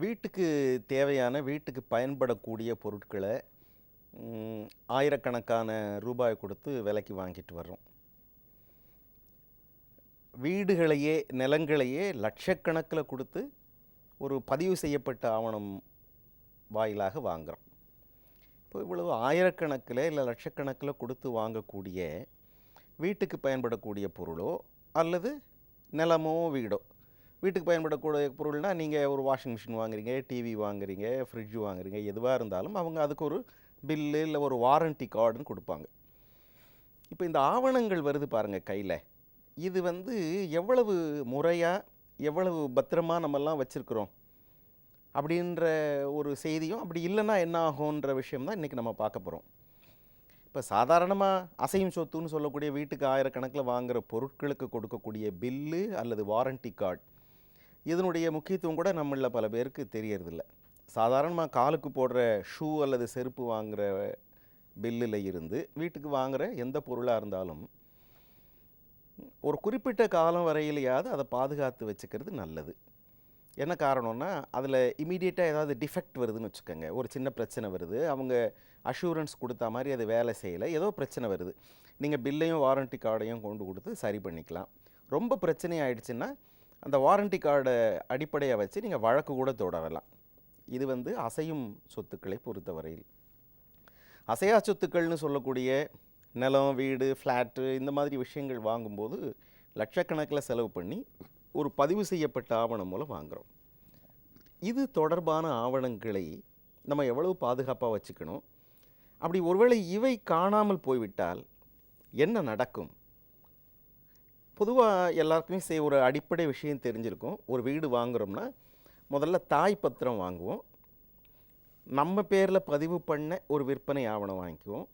வீட்டுக்கு தேவையான வீட்டுக்கு பயன்படக்கூடிய பொருட்களை ஆயிரக்கணக்கான ரூபாய் கொடுத்து விலைக்கு வாங்கிட்டு வர்றோம். வீடுகளையே நிலங்களையே லட்சக்கணக்கில் கொடுத்து ஒரு பதிவு செய்யப்பட்ட ஆவணம் வாயிலாக வாங்குகிறோம் இப்போ இவ்வளவு ஆயிரக்கணக்கில் இல்லை லட்சக்கணக்கில் கொடுத்து வாங்கக்கூடிய வீட்டுக்கு பயன்படக்கூடிய பொருளோ அல்லது நிலமோ வீடோ வீட்டுக்கு பயன்படக்கூடிய பொருள்னால் நீங்கள் ஒரு வாஷிங் மிஷின் வாங்குறீங்க டிவி வாங்குறீங்க ஃப்ரிட்ஜ் வாங்குறீங்க எதுவாக இருந்தாலும் அவங்க அதுக்கு ஒரு பில்லு இல்லை ஒரு வாரண்டி கார்டுன்னு கொடுப்பாங்க. இப்போ இந்த ஆவணங்கள் வருது பாருங்கள் கையில். இது வந்து எவ்வளவு முறையாக எவ்வளவு பத்திரமா நம்மெல்லாம் வச்சுருக்குறோம்? அப்படின்ற ஒரு செய்தியும் அப்படி இல்லைன்னா என்ன ஆகுன்ற விஷயம் தான் இன்றைக்கி நம்ம பார்க்க போகிறோம் இப்போ சாதாரணமாக அசையும் சொத்துன்னு சொல்லக்கூடிய வீட்டுக்கு ஆயிரக்கணக்கில் வாங்குகிற பொருட்களுக்கு கொடுக்கக்கூடிய பில்லு அல்லது வாரண்டி கார்டு இதனுடைய முக்கியத்துவம் கூட நம்மளில் பல பேருக்கு தெரியறதில்ல. சாதாரணமாக காலுக்கு போடுற ஷூ அல்லது செருப்பு வாங்குகிற பில்லில் இருந்து வீட்டுக்கு வாங்குகிற எந்த பொருளாக இருந்தாலும் ஒரு குறிப்பிட்ட காலம் வரையிலையாவது அதை பாதுகாத்து வச்சுக்கிறது நல்லது. என்ன காரணம்னா அதில் இமீடியட்டாக ஏதாவது டிஃபெக்ட் வருதுன்னு வச்சுக்கோங்க. ஒரு சின்ன பிரச்சனை வருது. அவங்க அஷூரன்ஸ் கொடுத்தா மாதிரி அது வேலை செய்யலை. ஏதோ பிரச்சனை வருது. நீங்கள் பில்லையும் வாரண்டி கார்டையும் கொண்டு கொடுத்து சரி பண்ணிக்கலாம். ரொம்ப பிரச்சனை ஆயிடுச்சுன்னா அந்த வாரண்டி கார்டை அடிப்படையாக வச்சு நீங்கள் வழக்கு கூட தொடரலாம். இது வந்து அசையும் சொத்துக்களை பொறுத்தவரையில். அசையா சொத்துக்கள்னு சொல்லக்கூடிய நிலம் வீடு ஃப்ளாட்டு இந்த மாதிரி விஷயங்கள் வாங்கும்போது லட்சக்கணக்கில் செலவு பண்ணி ஒரு பதிவு செய்யப்பட்ட ஆவணம் மூலம் வாங்குகிறோம் இது தொடர்பான ஆவணங்களை நம்ம எவ்வளவு பாதுகாப்பாக வச்சுக்கணும்? அப்படி ஒருவேளை இவை காணாமல் போய்விட்டால் என்ன நடக்கும்? பொதுவாக எல்லாருக்குமே சே ஒரு அடிப்படை விஷயம் தெரிஞ்சிருக்கும். ஒரு வீடு வாங்குறோம்னா முதல்ல தாய் பத்திரம் வாங்குவோம். நம்ம பேரில் பதிவு பண்ண ஒரு விற்பனை ஆவணம் வாங்கிக்குவோம்.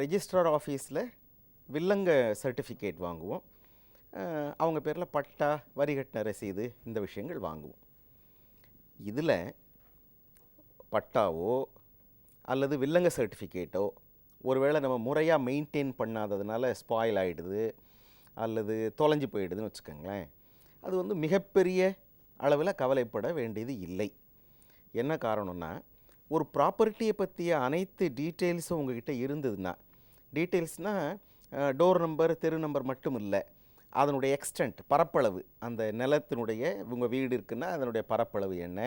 ரெஜிஸ்ட்ரார் ஆஃபீஸில் வில்லங்க சர்டிஃபிகேட் வாங்குவோம். அவங்க பேரில் பட்டா வரிகட்டின ரசீது இந்த விஷயங்கள் வாங்குவோம். இதில் பட்டாவோ அல்லது வில்லங்க சர்டிஃபிகேட்டோ ஒருவேளை நம்ம முறையாக மெயின்டைன் பண்ணாததுனால ஸ்பாயில் ஆகிடுது அல்லது தொலைஞ்சு போயிடுதுன்னு வச்சுக்கோங்களேன். அது வந்து மிகப்பெரிய அளவில் கவலைப்பட வேண்டியது இல்லை. என்ன காரணம்னா ஒரு ப்ராப்பர்ட்டியை பற்றிய அனைத்து டீட்டெயில்ஸும் உங்ககிட்ட இருந்ததுன்னா டீட்டெயில்ஸ்னால் டோர் நம்பர் தெரு நம்பர் மட்டும் இல்லை. அதனுடைய எக்ஸ்டென்ட் பரப்பளவு அந்த நிலத்தினுடைய உங்கள் வீடு இருக்குன்னா அதனுடைய பரப்பளவு என்ன?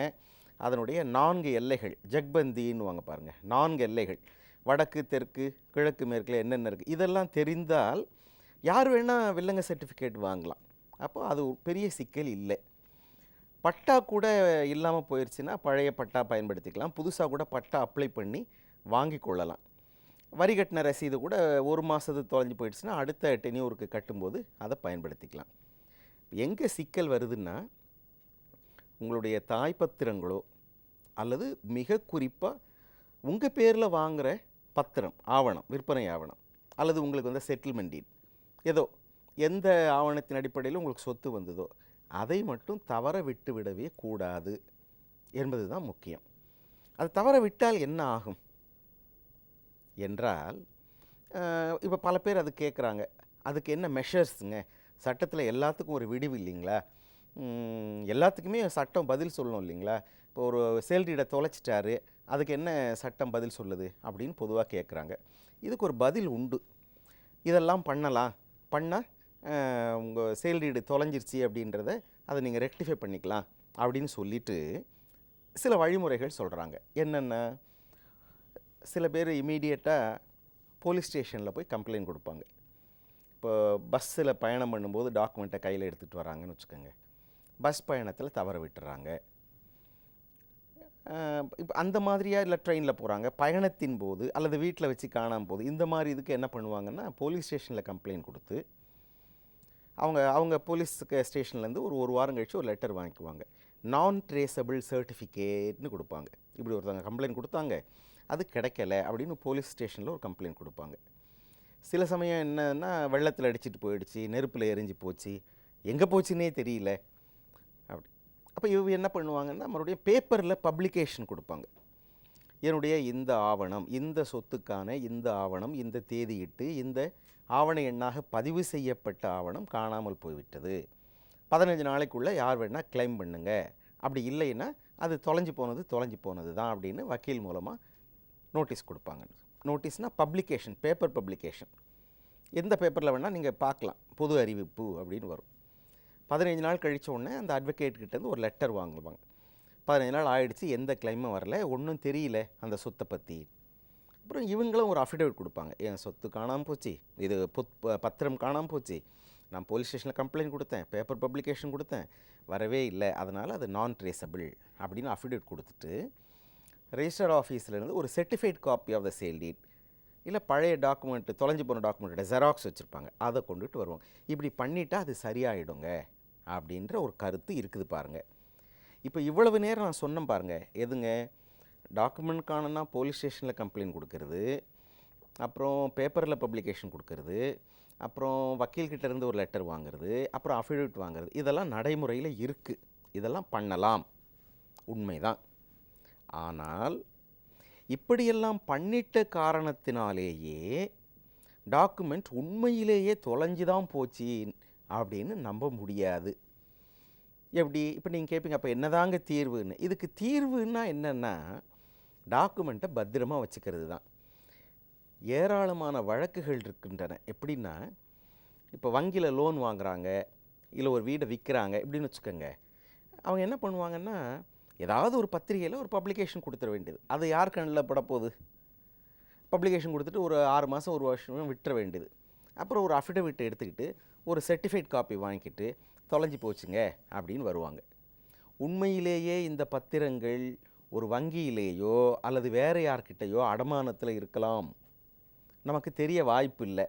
அதனுடைய நான்கு எல்லைகள் ஜக்பந்தின்னு வாங்க பாருங்கள் நான்கு எல்லைகள் வடக்கு தெற்கு கிழக்கு மேற்கில் என்னென்ன இருக்குது இதெல்லாம் தெரிந்தால் யார் வேணால் வில்லங்க சர்டிஃபிகேட் வாங்கலாம். அப்போ அது ஒரு பெரிய சிக்கல் இல்லை. பட்டா கூட இல்லாமல் போயிடுச்சுன்னா பழைய பட்டா பயன்படுத்திக்கலாம். புதுசாக கூட பட்டா அப்ளை பண்ணி வாங்கி கொள்ளலாம். வரி கட்டின ரசீது கூட ஒரு மாதத்து தொலைஞ்சு போயிடுச்சுன்னா அடுத்த டெனியூருக்கு கட்டும்போது அதை பயன்படுத்திக்கலாம். எங்கே சிக்கல் வருதுன்னா உங்களுடைய தாய்ப்பத்திரங்களோ அல்லது மிக குறிப்பாக உங்கள் பேரில் வாங்குகிற பத்திரம் ஆவணம் விற்பனை ஆவணம் அல்லது உங்களுக்கு வந்து செட்டில்மெண்ட் டீட் ஏதோ எந்த ஆவணத்தின் அடிப்படையில் உங்களுக்கு சொத்து வந்ததோ அதை மட்டும் தவற விட்டு விடவே கூடாது என்பது தான் முக்கியம். அது தவற விட்டால் என்ன ஆகும்? என்றால் இப்போ பல பேர் அது கேட்குறாங்க அதுக்கு என்ன மெஷர்ஸுங்க சட்டத்தில் எல்லாத்துக்கும் ஒரு விடிவு இல்லைங்களா? எல்லாத்துக்குமே சட்டம் பதில் சொல்லணும் இல்லைங்களா? இப்போ ஒரு சேல்ரியிட தொலைச்சிட்டாரு அதுக்கு என்ன சட்டம் பதில் சொல்லுது? அப்படின்னு பொதுவாக கேட்குறாங்க இதுக்கு ஒரு பதில் உண்டு. இதெல்லாம் பண்ணலாம். பண்ணால் உங்கள் சேல்ரீடு தொலைஞ்சிருச்சு அப்படின்றத அதை நீங்கள் ரெக்டிஃபை பண்ணிக்கலாம் அப்படின்னு சொல்லிட்டு சில வழிமுறைகள் சொல்கிறாங்க என்னென்ன? சில பேர் இமீடியட்டாக போலீஸ் ஸ்டேஷனில் போய் கம்ப்ளைண்ட் கொடுப்பாங்க. இப்போ பஸ்ஸில் பயணம் பண்ணும்போது டாக்குமெண்ட்டை கையில் எடுத்துகிட்டு வராங்கன்னு வச்சுக்கோங்க. பஸ் பயணத்தில் தவற விட்டுறாங்க. இப்போ அந்த மாதிரியா இல்லை ட்ரெயினில் போகிறாங்க பயணத்தின் போது அல்லது வீட்டில் வச்சு காணாமல் போது இந்த மாதிரி இதுக்கு என்ன பண்ணுவாங்கன்னா போலீஸ் ஸ்டேஷனில் கம்ப்ளைண்ட் கொடுத்து அவங்க அவங்க போலீஸுக்கு ஸ்டேஷன்லேருந்து ஒரு ஒரு வாரம் கழித்து ஒரு லெட்டர் வாங்கிக்குவாங்க. நான் ட்ரேசபிள் சர்டிஃபிகேட்னு கொடுப்பாங்க. இப்படி ஒருத்தவங்க கம்ப்ளைண்ட் கொடுத்தாங்க அது கிடைக்கல அப்படின்னு போலீஸ் ஸ்டேஷனில் ஒரு கம்ப்ளைண்ட் கொடுப்பாங்க. சில சமயம் என்னன்னா வெள்ளத்தில் அடிச்சிட்டு போயிடுச்சு நெருப்பில் எரிஞ்சு போச்சு. எங்கே போச்சுன்னே தெரியல. அப்படி. அப்போ இவங்க என்ன பண்ணுவாங்கன்னா மறுபடியும் பேப்பரில் பப்ளிகேஷன் கொடுப்பாங்க. என்னுடைய இந்த ஆவணம் இந்த சொத்துக்கான இந்த ஆவணம் இந்த தேதியிட்டு இந்த ஆவண எண்ணாக பதிவு செய்யப்பட்ட ஆவணம் காணாமல் போய்விட்டது. பதினஞ்சு நாளைக்குள்ளே யார் வேணால் கிளைம் பண்ணுங்க. அப்படி இல்லைன்னா அது தொலைஞ்சு போனது தொலைஞ்சு போனது தான் அப்படின்னு வக்கீல் மூலமாக நோட்டீஸ் கொடுப்பாங்க. நோட்டீஸ்னால் பப்ளிகேஷன் பேப்பர் பப்ளிகேஷன் எந்த பேப்பரில் வேணால் நீங்கள் பார்க்கலாம். பொது அறிவிப்பு அப்படின்னு வரும். பதினஞ்சு நாள் கழிச்ச உடனே அந்த அட்வொகேட்கிட்டேருந்து ஒரு லெட்டர் வாங்குவாங்க. பதினஞ்சு நாள் ஆயிடுச்சு எந்த கிளைமும் வரல ஒன்றும் தெரியல அந்த சொத்தை பற்றி அப்புறம் இவங்களும் ஒரு அஃபிடேவிட் கொடுப்பாங்க. என் சொத்து காணாமல் போச்சு? இது புத் ப- பத்திரம் காணாமல் போச்சு. நான் போலீஸ் ஸ்டேஷனில் கம்ப்ளைண்ட் கொடுத்தேன் பேப்பர் பப்ளிகேஷன் கொடுத்தேன். வரவே இல்லை. அதனால் அது நான் ட்ரேசபிள் அப்படின்னு அஃபிடேவிட் கொடுத்துட்டு ரெஜிஸ்டர் ஆஃபீஸ்லேருந்து ஒரு certified copy of the sale deed இல்லை பழைய டாக்குமெண்ட் தொலைஞ்சு போன டாக்குமெண்ட்டோட ஜெராக்ஸ் வச்சுருப்பாங்க. அதை கொண்டுட்டு வருவாங்க. இப்படி பண்ணிவிட்டால் அது சரியாயிடுங்க. அப்படின்ற ஒரு கருத்து இருக்குது பாருங்கள் இப்போ இவ்வளவு நேரம் நான் சொன்னேன் பாருங்கள் எதுங்க? டாக்குமெண்ட் போலீஸ் ஸ்டேஷனில் கம்ப்ளைண்ட் கொடுக்கறது அப்புறம் பேப்பரில் பப்ளிகேஷன் கொடுக்கறது அப்புறம் வக்கீல்கிட்டேருந்து ஒரு லெட்டர் வாங்குறது அப்புறம் அஃபிடவிட் வாங்குறது இதெல்லாம் நடைமுறையில் இருக்குது இதெல்லாம் பண்ணலாம். உண்மைதான். ஆனால் இப்படியெல்லாம் பண்ணிட்ட காரணத்தினாலேயே டாக்குமெண்ட் உண்மையிலேயே தொலைஞ்சு தான் போச்சு. அப்படின்னு நம்ப முடியாது. எப்படி? இப்போ நீங்கள் கேட்பீங்க அப்போ என்னதாங்க தீர்வுன்னு? இதுக்கு தீர்வுன்னா என்னென்னா டாக்குமெண்ட்டை பத்திரமா வச்சுக்கிறது தான். ஏராளமான வழக்குகள் இருக்கின்றன. எப்படின்னா இப்போ வங்கியில் லோன் வாங்குறாங்க இல்லை ஒரு வீடை விற்கிறாங்க இப்படின்னு வச்சுக்கோங்க. அவங்க என்ன பண்ணுவாங்கன்னா ஏதாவது ஒரு பத்திரிகையில் ஒரு பப்ளிகேஷன் கொடுத்துட வேண்டியது. அது யார் கண்ணில் படப்போகுது பப்ளிகேஷன் கொடுத்துட்டு ஒரு ஆறு மாதம் ஒரு வருஷம் விட்டுற வேண்டியது. அப்புறம் ஒரு அஃபிடவிட் எடுத்துக்கிட்டு ஒரு சர்டிஃபைட் காப்பி வாங்கிக்கிட்டு தொலைஞ்சு போச்சுங்க அப்படின்னு வருவாங்க. உண்மையிலேயே இந்த பத்திரங்கள் ஒரு வங்கியிலேயோ அல்லது வேறு யார்கிட்டயோ அடமானத்தில் இருக்கலாம். நமக்கு தெரிய வாய்ப்பு இல்லை.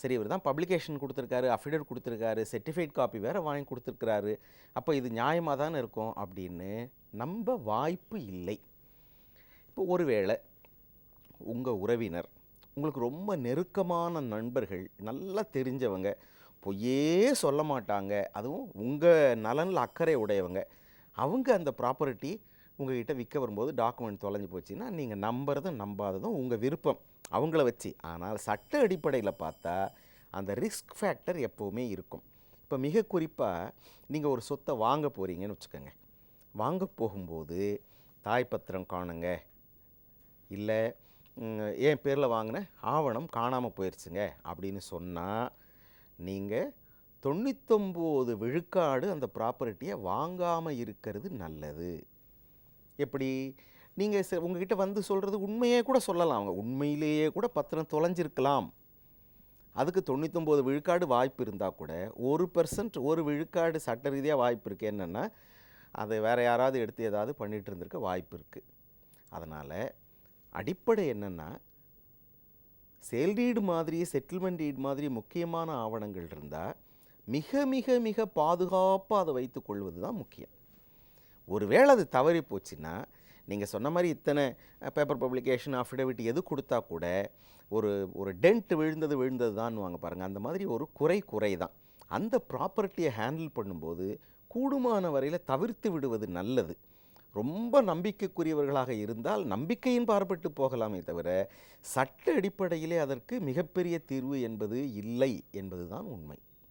சரி இவர் தான் பப்ளிகேஷன் கொடுத்துருக்காரு அஃபிடவிட் கொடுத்துருக்காரு சர்டிஃபைட் காப்பி வேறு வாங்கி கொடுத்துருக்கிறாரு. அப்போ இது நியாயமாக தானே இருக்கும் அப்படின்னு நம்ப வாய்ப்பு இல்லை. இப்போ ஒருவேளை உங்கள் உறவினர் உங்களுக்கு ரொம்ப நெருக்கமான நண்பர்கள் நல்லா தெரிஞ்சவங்க பொய்யே சொல்ல மாட்டாங்க அதுவும் உங்கள் நலனில் அக்கறை உடையவங்க. அவங்க அந்த ப்ராப்பர்ட்டி உங்கள்கிட்ட விற்க வரும்போது டாக்குமெண்ட் தொலைஞ்சு போச்சுன்னா நீங்கள் நம்புறதும் நம்பாததும் உங்கள் விருப்பம். அவங்கள வச்சு. ஆனால் சட்ட அடிப்படையில் பார்த்தா அந்த ரிஸ்க் ஃபேக்டர் எப்போவுமே இருக்கும். இப்போ மிக குறிப்பாக நீங்கள் ஒரு சொத்தை வாங்க போகிறீங்கன்னு வச்சுக்கோங்க. வாங்க போகும்போது தாய்ப்பத்திரம் காணுங்க. இல்லை என் பேரில் வாங்கின ஆவணம் காணாமல் போயிடுச்சுங்க அப்படின்னு சொன்னால் நீங்கள் தொண்ணூத்தொம்பது விழுக்காடு அந்த ப்ராப்பர்ட்டியை வாங்காமல் இருக்கிறது நல்லது. எப்படி? நீங்கள் உங்ககிட்ட வந்து சொல்கிறது உண்மையே கூட சொல்லலாம். அவங்க உண்மையிலேயே கூட பத்திரம் தொலைஞ்சிருக்கலாம். அதுக்கு தொண்ணூத்தொம்பது விழுக்காடு வாய்ப்பு இருந்தால் கூட ஒரு பெர்சன்ட் ஒரு விழுக்காடு சட்ட ரீதியாக வாய்ப்பு இருக்குது என்னென்னா அதை வேறு யாராவது எடுத்து ஏதாவது பண்ணிகிட்டு இருந்திருக்க வாய்ப்பு இருக்குது அதனால் அடிப்படை என்னென்னா சேல்ரீடு மாதிரி செட்டில்மெண்ட் ஈடு மாதிரி முக்கியமான ஆவணங்கள் இருந்தால் மிக மிக மிக பாதுகாப்பாக அதை வைத்து கொள்வது தான் முக்கியம். ஒருவேளை அது தவறி போச்சுன்னா நீங்கள் சொன்ன மாதிரி இத்தனை பேப்பர் பப்ளிகேஷன் அஃபிடவிட் எது கொடுத்தா கூட ஒரு ஒரு டென்ட் விழுந்தது விழுந்தது தான் வாங்க பாருங்கள் அந்த மாதிரி ஒரு குறை குறை தான் அந்த ப்ராப்பர்ட்டியை ஹேண்டில் பண்ணும்போது கூடுமான வரையில் தவிர்த்து விடுவது நல்லது. ரொம்ப நம்பிக்கைக்குரியவர்களாக இருந்தால் நம்பிக்கையின் பார்ப்பட்டு போகலாமே தவிர சட்ட அடிப்படையிலே அதற்கு மிகப்பெரிய தீர்வு என்பது இல்லை என்பதுதான் உண்மை.